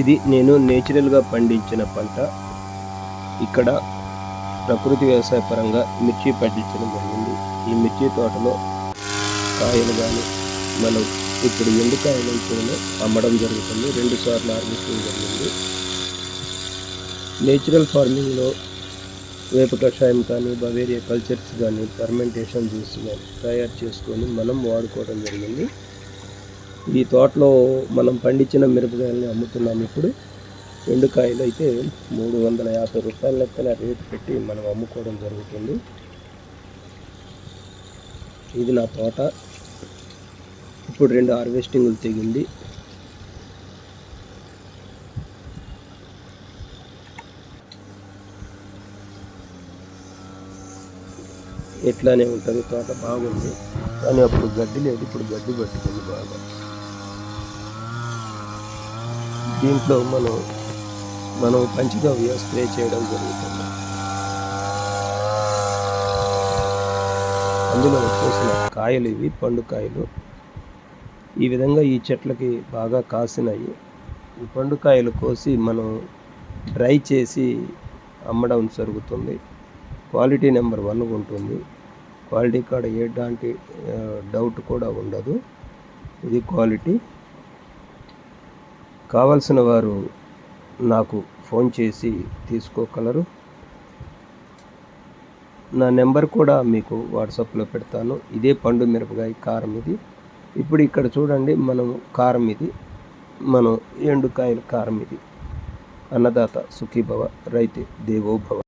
ఇది నేను నేచురల్గా పండించిన పంట. ఇక్కడ ప్రకృతి వ్యవసాయ పరంగా మిర్చి పండించడం జరిగింది. ఈ మిర్చి తోటలో కాయలు కానీ మనం ఇప్పుడు ఎండు కాయలు కూడా అమ్మడం జరుగుతుంది. రెండు సార్లు హార్వెస్టింగ్ జరిగింది. నేచురల్ ఫార్మింగ్లో వేప కషాయం కానీ బవేరియా కల్చర్స్ కానీ ఫర్మెంటేషన్ జ్యూస్ కానీ తయారు చేసుకొని మనం వాడుకోవడం జరిగింది. ఈ తోటలో మనం పండించిన మిరపకాయలని అమ్ముతున్నాం ఇప్పుడు. ఎండుకాయలు అయితే మూడు వందల యాభై రూపాయల లెక్కన రేటు పెట్టి మనం అమ్ముకోవడం జరుగుతుంది. ఇది నా తోట. ఇప్పుడు రెండు హార్వెస్టింగ్లు తెగింది. ఎట్లానే ఉంటుంది తోట బాగుంది. కానీ అప్పుడు గడ్డి లేదు ఇప్పుడు గడ్డి పెట్టుకుంది బాగా. దీంట్లో మనం మనం పంచగవ్య స్ప్రే చేయడం జరుగుతుంది. అందులో కోసిన కాయలు ఇవి పండుకాయలు ఈ విధంగా ఈ చెట్లకి బాగా కాసినాయి ఈ పండుకాయలు కోసి మనం డ్రై చేసి అమ్మడం జరుగుతుంది. క్వాలిటీ నెంబర్ వన్ ఉంటుంది. క్వాలిటీ కాడ ఎలాంటి డౌట్ కూడా ఉండదు. ఇది క్వాలిటీ. కావలసిన వారు నాకు ఫోన్ చేసి తీసుకోగలరు. నా నెంబర్ కూడా మీకు వాట్సాప్లో పెడతాను. ఇదే పండు మిరపకాయ కారం ఇది. ఇప్పుడు ఇక్కడ చూడండి మనం కారం ఇది మనం ఎండుకాయల కారం ఇది. అన్నదాత సుఖీభవ రైతు దేవోభవ.